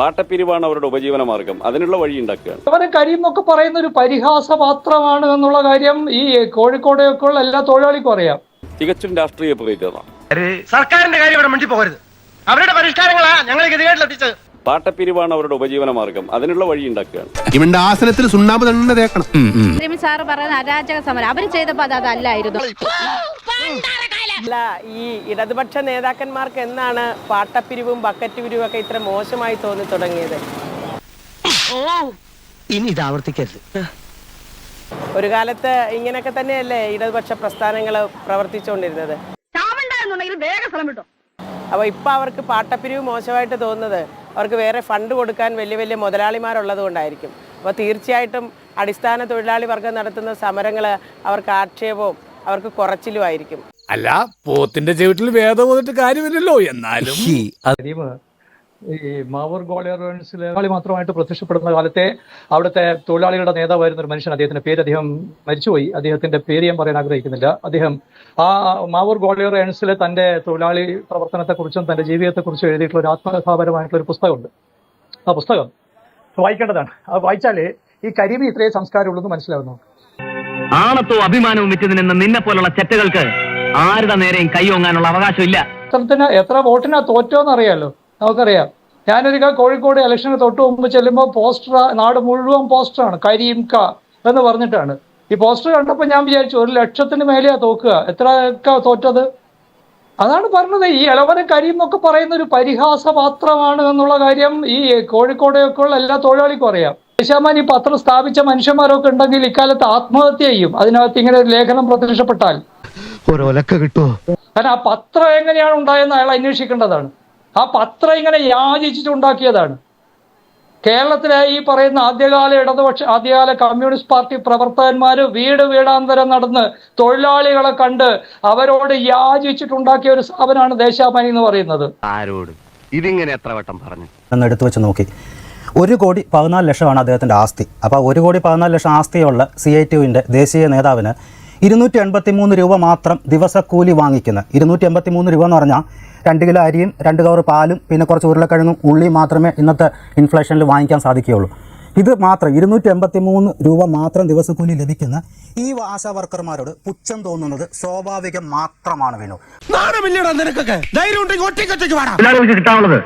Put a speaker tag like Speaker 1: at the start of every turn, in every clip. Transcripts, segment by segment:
Speaker 1: പാട്ടപ്പിരിവാണ് അവരുടെ ഉപജീവന മാർഗം. അതിനുള്ള വഴി ഉണ്ടാക്കുകയാണ്.
Speaker 2: അവരെ കരിയും എന്നൊക്കെ പറയുന്ന ഒരു പരിഹാസപാത്രമാണ് എന്നുള്ള കാര്യം ഈ കോഴിക്കോടെയൊക്കെ ഉള്ള എല്ലാ തൊഴിലാളിക്കും അറിയാം.
Speaker 1: തികച്ചും രാഷ്ട്രീയ പ്രേരിതമാണ്
Speaker 3: സർക്കാരിന്റെ കാര്യം ഇവിടെ പോകരുത്. അവരുടെ പരിഷ്കാരങ്ങളാ ഞങ്ങൾ എത്തിച്ചത്.
Speaker 1: പാട്ടപ്പിരിവാണ് അവരുടെ ഉപജീവന മാർഗം. അതിനുള്ള വഴി ഉണ്ടാക്കുകയാണ്.
Speaker 4: ഇവന്റെ ആസനത്തിൽ സുണ്ണാമ്പ് തന്നെ തേക്കണം
Speaker 5: സാറ് പറയുന്ന അരാജക സമരം. അവർ ചെയ്തപ്പോ അതല്ലായിരുന്നു.
Speaker 6: അല്ല ഈ ഇടതുപക്ഷ നേതാക്കന്മാർക്ക് എന്നാണ് പാട്ടപ്പിരിവും ബക്കറ്റ് പിരിവും ഒക്കെ ഇത്ര മോശമായി തോന്നി തുടങ്ങിയത്?
Speaker 3: ഇനി ഇത് ആവർത്തിക്കരുത്.
Speaker 6: ഒരു കാലത്ത് ഇങ്ങനെയൊക്കെ തന്നെയല്ലേ ഇടതുപക്ഷ പ്രസ്ഥാനങ്ങൾ പ്രവർത്തിച്ചുകൊണ്ടിരുന്നത്? അപ്പൊ ഇപ്പൊ അവർക്ക് പാട്ടപ്പിരിവ് മോശമായിട്ട് തോന്നുന്നത് അവർക്ക് വേറെ ഫണ്ട് കൊടുക്കാൻ വലിയ വലിയ മുതലാളിമാരുള്ളത് കൊണ്ടായിരിക്കും അപ്പോൾ തീർച്ചയായിട്ടും അടിസ്ഥാന തൊഴിലാളി വർഗം നടത്തുന്ന സമരങ്ങൾ അവർക്ക് ആക്ഷേപവും അവർക്ക് കുറച്ചിലുമായിരിക്കും
Speaker 7: അല്ല പോത്തിന്റെ ചവിട്ടിൽ വേദം വന്നിട്ട് കാര്യമില്ലല്ലോ എന്നാലും.
Speaker 2: ഈ മാവൂർ ഗോളിയർ കളി മാത്രമായിട്ട് പ്രത്യക്ഷപ്പെടുന്ന കാലത്തെ അവിടുത്തെ തൊഴിലാളികളുടെ നേതാവായിരുന്ന ഒരു മനുഷ്യൻ. അദ്ദേഹത്തിന്റെ പേര് അദ്ദേഹം മരിച്ചുപോയി. അദ്ദേഹത്തിന്റെ പേര് ഞാൻ പറയാൻ ആഗ്രഹിക്കുന്നില്ല. അദ്ദേഹം ആ മാവൂർ ഗോളിയർ ഏൺസിലെ തന്റെ തൊഴിലാളി പ്രവർത്തനത്തെക്കുറിച്ചും തന്റെ ജീവിതത്തെക്കുറിച്ചും എഴുതിയിട്ടുള്ള ഒരു ആത്മകഥാപരമായിട്ടുള്ള ഒരു പുസ്തകമുണ്ട്. ആ പുസ്തകം വായിക്കേണ്ടതാണ്. അത് വായിച്ചാൽ ഈ കരിമി ഇത്രയും സംസ്കാരമുള്ളതെന്ന് മനസ്സിലാവുന്നു
Speaker 8: ആണത്തവും അഭിമാനവും വിറ്റതിനെന്ന് നിന്നെ പോലുള്ള ചെറ്റകൾക്ക് ആരുടെ നേരെയും കൈയോങ്ങാനുള്ള അവകാശമില്ല.
Speaker 2: എത്രത്തിന് എത്ര വോട്ടിനാ തോറ്റോന്ന് അറിയാലോ? നമുക്കറിയാം. ഞാനൊരിക്കൽ കോഴിക്കോട് ഇലക്ഷന് തൊട്ട് മുമ്പ് ചെല്ലുമ്പോൾ പോസ്റ്റർ നാട് മുഴുവൻ പോസ്റ്ററാണ് ക എന്ന് പറഞ്ഞിട്ടാണ്. ഈ പോസ്റ്റർ കണ്ടപ്പോൾ ഞാൻ വിചാരിച്ചു ഒരു ലക്ഷത്തിന് മേലെയാ തോക്കുക. എത്ര തോറ്റത്? അതാണ് പറഞ്ഞത്. ഈ ഇളവനും കരീം എന്നൊക്കെ പറയുന്ന ഒരു പരിഹാസപാത്രമാണ് എന്നുള്ള കാര്യം ഈ കോഴിക്കോടെയൊക്കെ ഉള്ള എല്ലാ തൊഴിലാളിക്കും അറിയാം. ദേശാമാൻ ഈ പത്രം സ്ഥാപിച്ച മനുഷ്യന്മാരൊക്കെ ഉണ്ടെങ്കിൽ ഇക്കാലത്ത് ആത്മഹത്യ ചെയ്യും. അതിനകത്ത് ഇങ്ങനെ ഒരു ലേഖനം പ്രത്യക്ഷപ്പെട്ടാൽ.
Speaker 4: ഒരൊലക്ക കിട്ടുമോ
Speaker 2: കാരണം ആ പത്രം എങ്ങനെയാണ് ഉണ്ടായെന്ന് അയാൾ അന്വേഷിക്കേണ്ടതാണ്. ആ പത്രം ഇങ്ങനെ യാചിച്ചിട്ടുണ്ടാക്കിയതാണ്. കേരളത്തിലെ ഈ പറയുന്ന ആദ്യകാല ഇടതുപക്ഷ ആദ്യകാല കമ്മ്യൂണിസ്റ്റ് പാർട്ടി പ്രവർത്തകന്മാര് വീട് വീടാന്തരം നടന്ന് തൊഴിലാളികളെ കണ്ട് അവരോട് യാചിച്ചിട്ടുണ്ടാക്കിയ ഒരു സ്ഥാപനമാണ് ദേശാഭിമാനി എന്ന് പറയുന്നത്.
Speaker 8: ആരോട്? ഇതിങ്ങനെ എത്ര വട്ടം പറഞ്ഞു?
Speaker 9: എന്ന് എടുത്തു വെച്ച് നോക്കി. ഒരു കോടി പതിനാല് ലക്ഷമാണ് അദ്ദേഹത്തിന്റെ ആസ്തി. അപ്പോൾ ഒരു കോടി പതിനാല് ലക്ഷം ആസ്തിയുള്ള സി ഐ ടിയുവിന്റെ ദേശീയ നേതാവിന് ഇരുന്നൂറ്റി എൺപത്തി മൂന്ന് രൂപ മാത്രം ദിവസക്കൂലി വാങ്ങിക്കുന്നത് ഇരുന്നൂറ്റി എൺപത്തി മൂന്ന് രൂപ എന്ന് പറഞ്ഞാൽ രണ്ട് കിലോ അരിയും രണ്ട് കവർ പാലും പിന്നെ കുറച്ച് ഉരുളക്കിഴങ്ങും ഉള്ളിയും മാത്രമേ ഇന്നത്തെ ഇൻഫ്ലേഷനിൽ വാങ്ങിക്കാൻ സാധിക്കുകയുള്ളൂ. ഇത് മാത്രം ഇരുന്നൂറ്റി എൺപത്തി മൂന്ന് രൂപ മാത്രം ദിവസക്കൂലി ലഭിക്കുന്ന ഈ ആശാ വർക്കർമാരോട് പുച്ഛം തോന്നുന്നത് സ്വാഭാവികം മാത്രമാണ് വിനു.
Speaker 4: നാണമില്ലടാ നിനക്കൊക്കെ. ധൈര്യം ഉണ്ടെങ്കിൽ ഒറ്റയ്ക്കൊറ്റയ്ക്ക്
Speaker 8: കിട്ടാനുള്ളത്.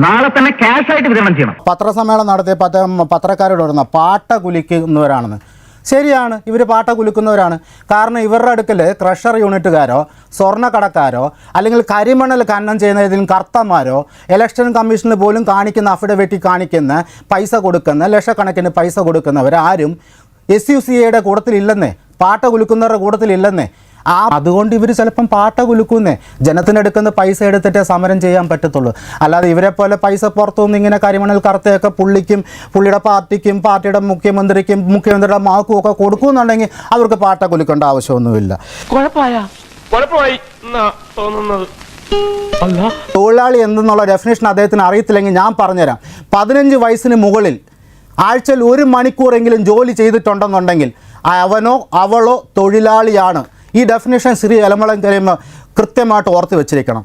Speaker 8: നാളെ തന്നെ ക്യാഷ് ആയിട്ട് വിതരണം ചെയ്യണം.
Speaker 9: പത്രസമ്മേളനം നടത്തിയ പത്ര പത്രക്കാരോട് വരുന്ന പാട്ട കുലിക്കുന്നവരാണെന്ന്. ശരിയാണ് ഇവർ പാട്ട കുലുക്കുന്നവരാണ്. കാരണം ഇവരുടെ അടുക്കൽ ക്രഷർ യൂണിറ്റുകാരോ സ്വർണക്കടക്കാരോ അല്ലെങ്കിൽ കരിമണൽ ഖനനം ചെയ്യുന്ന ഏതെങ്കിലും കർത്തന്മാരോ ഇലക്ഷൻ കമ്മീഷനിൽ പോലും കാണിക്കുന്ന അഫിഡവിറ്റി കാണിക്കുന്ന പൈസ കൊടുക്കുന്ന ലക്ഷക്കണക്കിന് പൈസ കൊടുക്കുന്നവർ ആരും എസ് യു സി എയുടെ കൂട്ടത്തിലില്ലെന്നേ. പാട്ട കുലുക്കുന്നവരുടെ കൂട്ടത്തിലില്ലെന്നേ. ആ അതുകൊണ്ട് ഇവർ ചിലപ്പം പാട്ട കുലുക്കുന്നേ. ജനത്തിനെടുക്കുന്ന പൈസ എടുത്തിട്ടേ സമരം ചെയ്യാൻ പറ്റത്തുള്ളൂ. അല്ലാതെ ഇവരെ പോലെ പൈസ പുറത്തുനിന്ന് ഇങ്ങനെ കരിമണൽ കറുത്തയൊക്കെ പുള്ളിക്കും പുള്ളിയുടെ പാർട്ടിക്കും പാർട്ടിയുടെ മുഖ്യമന്ത്രിക്കും മുഖ്യമന്ത്രിയുടെ മാക്കും ഒക്കെ കൊടുക്കുന്നുണ്ടെങ്കിൽ അവർക്ക് പാട്ട കുലുക്കേണ്ട ആവശ്യമൊന്നുമില്ല.
Speaker 3: തോന്നുന്നത്?
Speaker 9: തൊഴിലാളി എന്തെന്നുള്ള ഡെഫിനേഷൻ അദ്ദേഹത്തിന് അറിയത്തില്ലെങ്കിൽ ഞാൻ പറഞ്ഞുതരാം. പതിനഞ്ച് വയസ്സിന് മുകളിൽ ആഴ്ചയിൽ ഒരു മണിക്കൂറെങ്കിലും ജോലി ചെയ്തിട്ടുണ്ടെന്നുണ്ടെങ്കിൽ അവനോ അവളോ തൊഴിലാളിയാണ്. ഈ ഡെഫിനേഷൻ ശ്രീ എലമളം കഴിയുമ്പോൾ കൃത്യമായിട്ട് ഓർത്ത് വെച്ചിരിക്കണം.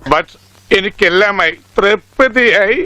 Speaker 10: എനിക്കെല്ലാമായി തൃപ്തിയായി